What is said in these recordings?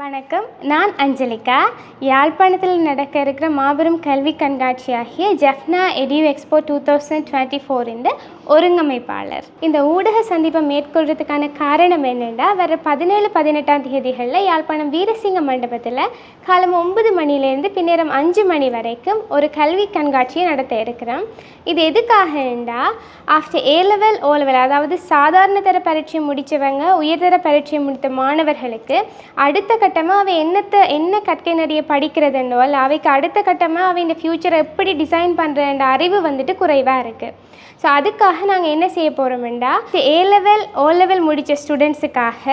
வணக்கம். நான் அஞ்சலிகா. யாழ்ப்பாணத்தில் நடக்க இருக்கிற மாபெரும் கல்வி கண்காட்சியாகிய Jaffna edu expo two thousand twenty foreign ஒருங்கமைப்பாளர். இந்த ஊடக சந்திப்பை மேற்கொள்றதுக்கான காரணம் என்னென்னா வர பதினேழு பதினெட்டாம் தேதிகளில் யாழ்ப்பாணம் வீரசிங்க மண்டபத்தில் காலம் ஒன்பது மணிலேருந்து பின்னேரம் அஞ்சு மணி வரைக்கும் ஒரு கல்வி கண்காட்சியை நடத்த இருக்கிறோம் இது எதுக்காகண்டா after A level O level அதாவது சாதாரண தர பரீட்சை முடித்தவங்க உயர்தர பரீட்சை முடித்த மாணவர்களுக்கு அடுத்த கட்டமாக அவை என்னத்தை என்ன கற்கை நிறைய படிக்கிறதுன்னோ இல்லை அவைக்கு அடுத்த கட்டமாக அவை இந்த ஃப்யூச்சரை எப்படி டிசைன் பண்ணுறன்ற அறிவு வந்துட்டு குறைவாக இருக்குது ஸோ அதுக்காக நாங்கள் என்ன செய்ய போகிறோம்டா ஏ லெவல் ஓ லெவல் முடித்த ஸ்டூடெண்ட்ஸுக்காக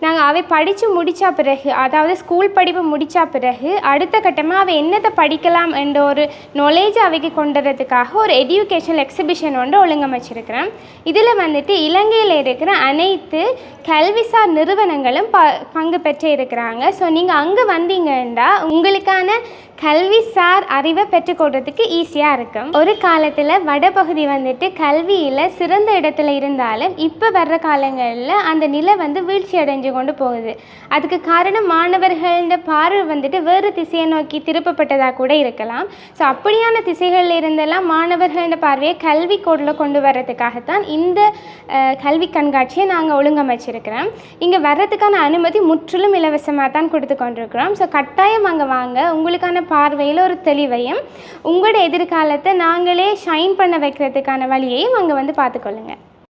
நாங்கள் அவை படித்து முடித்த பிறகு அதாவது ஸ்கூல் படிப்பு முடித்த பிறகு அடுத்த கட்டமாக அவை என்னத்தை படிக்கலாம் என்ற ஒரு நாலேஜ் அவைக்கு கொண்டுறதுக்காக ஒரு எடியூகேஷனல் எக்ஸிபிஷன் ஒன்று ஒழுங்கமைச்சிருக்கிறேன் இதில் வந்துட்டு இலங்கையில் இருக்கிற அனைத்து கல்விசார் நிறுவனங்களும் ப பங்கு பெற்று இருக்கிறாங்க ஸோ நீங்கள் அங்கே வந்தீங்கன்னா உங்களுக்கான கல்விசார் அறிவை பெற்றுக்கொள்றதுக்கு ஈஸியாக இருக்கும். ஒரு காலத்தில் வடபகுதி வந்துட்டு கல்வியில் சிறந்த இடத்துல இருந்தாலும் இப்போ வர்ற காலங்களில் அந்த நிலை வந்து வீழ்ச்சி அடைஞ்சு கொண்டு போகுது. அதுக்கு காரணம் மாணவர்களோட பார்வை வந்துட்டு வேறு திசையை நோக்கி திருப்பப்பட்டதாக கூட இருக்கலாம். ஸோ அப்படியான திசைகளில் இருந்தெல்லாம் மாணவர்களோட பார்வையை கல்வி கோடில் கொண்டு வர்றதுக்காகத்தான் இந்த கல்வி கண்காட்சியை நாங்கள் ஒழுங்கமைச்சிருக்கிறோம். இங்கே வர்றதுக்கான அனுமதி முற்றிலும் இலவசமாக தான் கொடுத்து கொண்டிருக்கிறோம் ஸோ கட்டாயம் அங்கே வாங்க. உங்களுக்கான பார்வையில் ஒரு தெளிவையும் உங்களோட எதிர்காலத்தை நாங்களே ஷைன் பண்ண வைக்கிறதுக்கான வழியையும் அங்கே வந்து பார்த்துக்கொள்ளுங்க.